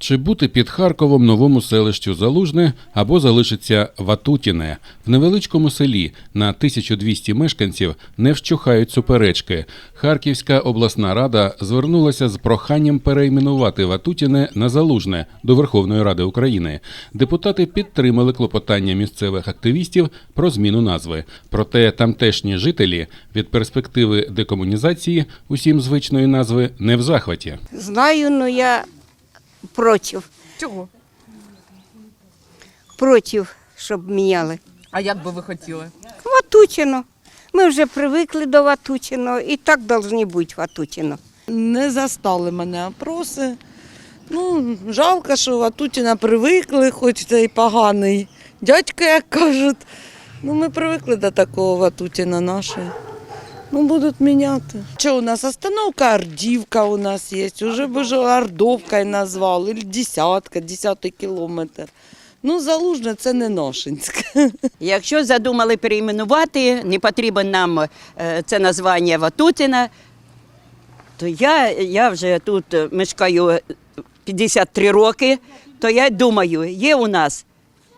Чи бути під Харковом новому селищу Залужне або залишиться Ватутіне? В невеличкому селі на 1200 мешканців не вщухають суперечки. Харківська обласна рада звернулася з проханням перейменувати Ватутіне на Залужне до Верховної Ради України. Депутати підтримали клопотання місцевих активістів про зміну назви. Проте тамтешні жителі від перспективи декомунізації усім звичної назви не в захваті. Знаю, но я против. Чого? Против, щоб міняли. А як би ви хотіли? Ватутіно. Ми вже привикли до Ватутіно і так повинні бути Ватутіно. Не застали мене опроси. Ну, жалко, що Ватутіна привикли, хоч це і поганий дядько, як кажуть. Ну, ми привикли до такого Ватутіна нашої. Ну, будуть міняти. Що у нас остановка Ордівка у нас є, уже б уже Ордовкою назвали, десятка, десятий кілометр. Ну, Залужне це не Ношинське. Якщо задумали перейменувати, не потрібно нам е, це названня Ватутіна, то я, я вже тут е, мешкаю 53 роки, то я думаю, є у нас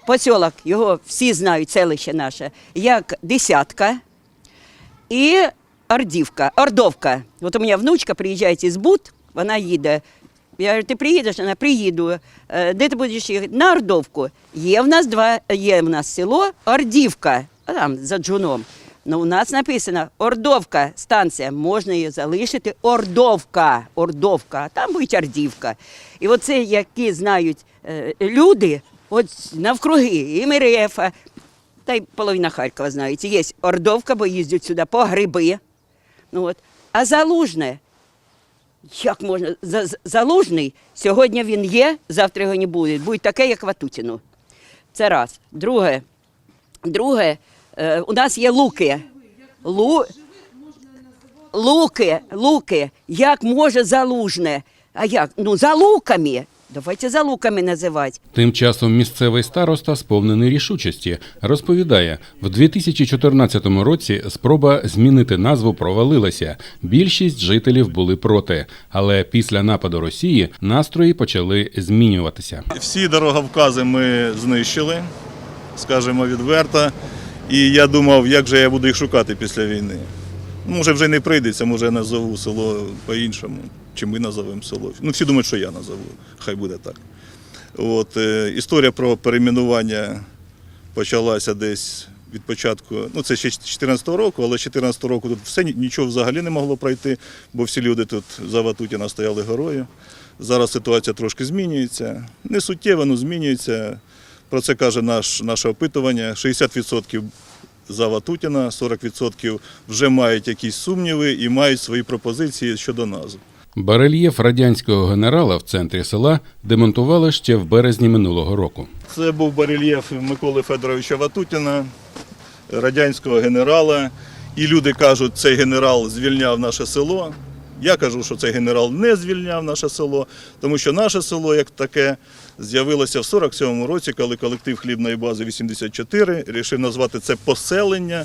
посілок, його всі знають, селище наше, як десятка і Ордівка, Ордовка. От у мене внучка приїжджає із Бут, вона їде. Я говорю, ти приїдеш? Вона приїду. «Е, Де ти будеш їхати? На Ордовку. Є в нас два, є в нас село Ордівка, а там за джуном. Ну, у нас написано Ордовка станція, можна її залишити Ордовка, Ордовка, а там буде Ордівка. І оце, які знають е, люди, от навкруги, і Мирефа, та й половина Харкова знають. Є Ордовка, бо їздять сюди по гриби. Ну, от. А Залужне, як можна? За- за- Залужний, сьогодні він є, завтра його не буде. Буде таке, як Ватутіну. Це раз. Друге, друге е, у нас є луки. Лу... Луки, луки. Як може залужне? А як? Ну, за луками. Давайте за луками називати. Тим часом місцевий староста, сповнений рішучості, розповідає, в 2014 році спроба змінити назву провалилася. Більшість жителів були проти, але після нападу Росії настрої почали змінюватися. Всі дороговкази ми знищили, скажімо відверто. І я думав, як же я буду їх шукати після війни. Ну, Може, вже не прийдеться, може я назову село по-іншому, чи ми назовемо село. Ну, всі думають, що я назову, хай буде так. От, е, історія про перейменування почалася десь від початку, ну це ще з 2014 року, але з 2014 року тут все нічого взагалі не могло пройти, бо всі люди тут за Ватутіна стояли горою. Зараз ситуація трошки змінюється. Не суттєво, але змінюється. Про це каже наш, наше опитування. 60% за Ватутіна, 40% вже мають якісь сумніви і мають свої пропозиції щодо назв. Барельєф радянського генерала в центрі села демонтували ще в березні минулого року. Це був барельєф Миколи Федоровича Ватутіна, радянського генерала. І люди кажуть, цей генерал звільняв наше село. Я кажу, що цей генерал не звільняв наше село, тому що наше село, як таке, з'явилося в 47-му році, коли колектив хлібної бази 84 рішив назвати це поселення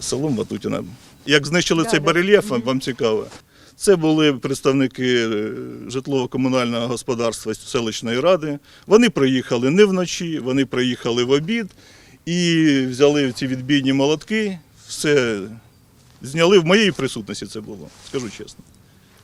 селом Ватутіна. Як знищили цей барельєф, вам цікаво. Це були представники е, житлово-комунального господарства селищної ради. Вони приїхали не вночі, вони приїхали в обід і взяли ці відбійні молотки, все зняли в моїй присутності це було, скажу чесно.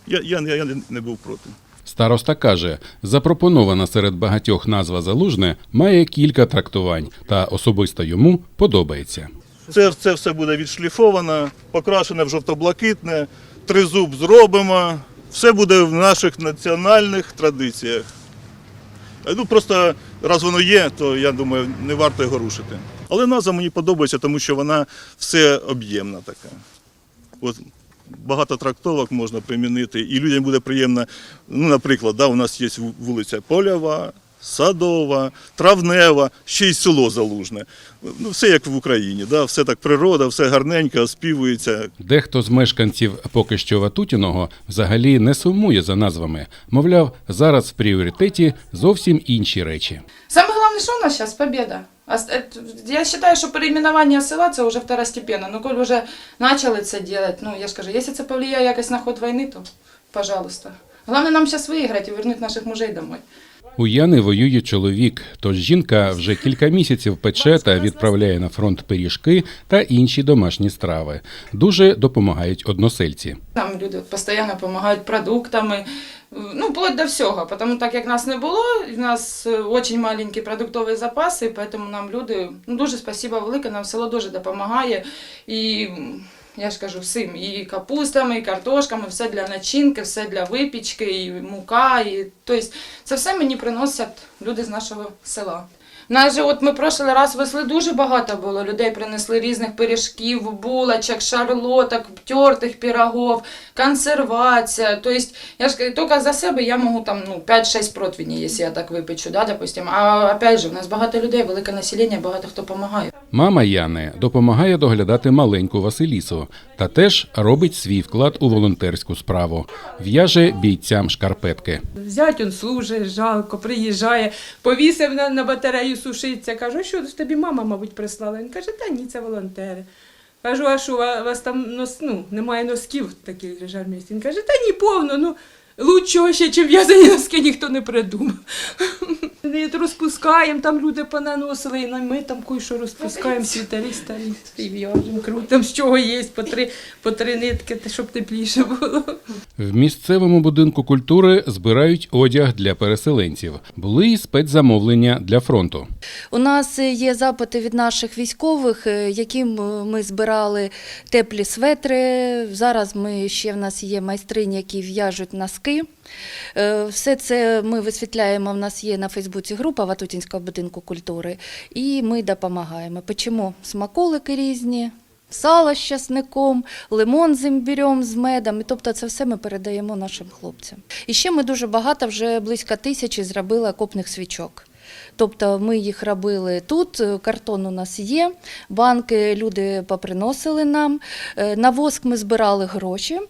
Я, я, я не був проти. Староста каже, запропонована серед багатьох назва Залужне має кілька трактувань, та особисто йому подобається. Це, це все буде відшліфовано, покрашене в жовто-блакитне, тризуб зробимо. Все буде в наших національних традиціях. Е, Ну просто раз воно є, то я думаю, не варто його рушити. Але назва мені подобається, тому що вона все об'ємна така. От багато трактовок можна примінити, і людям буде приємно. Ну, наприклад, да, у нас є вулиця Польова, Садова, Травнева, ще й село Залужне. Ну, все як в Україні, да, все так природа, все гарненько, співується. Дехто з мешканців поки що Ватутіного взагалі не сумує за назвами. Мовляв, зараз в пріоритеті зовсім інші речі. Самое главное, что у нас сейчас победа. А с- Я считаю, что переименование села це вже второстепенно. Ну, коль вже почали це делать, ну я ж кажу, якщо це повлияє якось на ход війни, то пожалуйста. Головне нам зараз виграти і вернути наших мужей домой. У Яни воює чоловік, тож жінка вже кілька місяців пече та відправляє на фронт пиріжки та інші домашні страви. Дуже допомагають односельці. Нам люди постійно допомагають продуктами, ну, вплоть до всього. Тому так як нас не було, в нас дуже маленькі продуктові запаси, тому нам люди, ну, дуже спасибо велике, нам село дуже допомагає. І я ж кажу всім, і капустами, і картошками, все для начинки, все для випічки, і мука. І, тобто це все мені приносять люди з нашого села. Нас же от ми прошлий раз весли дуже багато було. Людей принесли різних пиріжків, булочок, шарлоток, тертих пірогов, консервація. Тобто, я ж кажу, тільки за себе я можу там ну, 5-6 противнів, якщо я так випечу, да, допустим. А опять же, у нас багато людей, велике населення, багато хто допомагає. Мама Яни допомагає доглядати маленьку Василісу та теж робить свій вклад у волонтерську справу. В'яже бійцям шкарпетки. Зять он служить, жалко, приїжджає, повісив на, на батарею сушиться. Кажу, а що тобі мама, мабуть, прислала? Він каже, та ні, це волонтери. Кажу, а що, у вас там нос, ну, немає носків таких жармістів? Він каже, та ні, повно, ну лучшого ще, чим в'язані носки, ніхто не придумав. Ми розпускаємо, там люди понаносили, і ми там кое-що розпускаємо, світарі старі, і в'яжемо, крутимо, з чого є, по три, по три нитки, щоб тепліше було. В місцевому будинку культури збирають одяг для переселенців. Були і спецзамовлення для фронту. У нас є запити від наших військових, е, яким е, ми збирали теплі светри. Зараз ми ще в нас є майстрині, які в'яжуть носки. Е, Все це ми висвітляємо. В нас є на Фейсбуці група Ватутінського будинку культури, і ми допомагаємо. Печемо смаколики різні. Сало з часником, лимон з імбірем, з медом. І тобто це все ми передаємо нашим хлопцям. І ще ми дуже багато, вже близько тисячі зробили окопних свічок. Тобто ми їх робили тут, е, картон у нас є, банки люди поприносили нам, е, на воск ми збирали гроші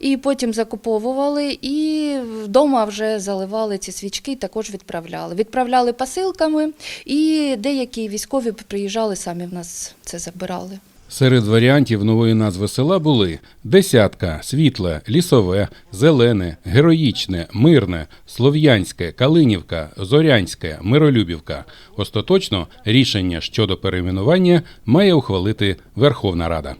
і потім закуповували, і вдома вже заливали ці свічки також відправляли. Відправляли посилками, і деякі військові приїжджали, самі в нас це забирали. Серед варіантів нової назви села були десятка, світле, лісове, зелене, героїчне, мирне, слов'янське, Калинівка, Зорянське, Миролюбівка. Остаточно рішення щодо перейменування має ухвалити Верховна Рада.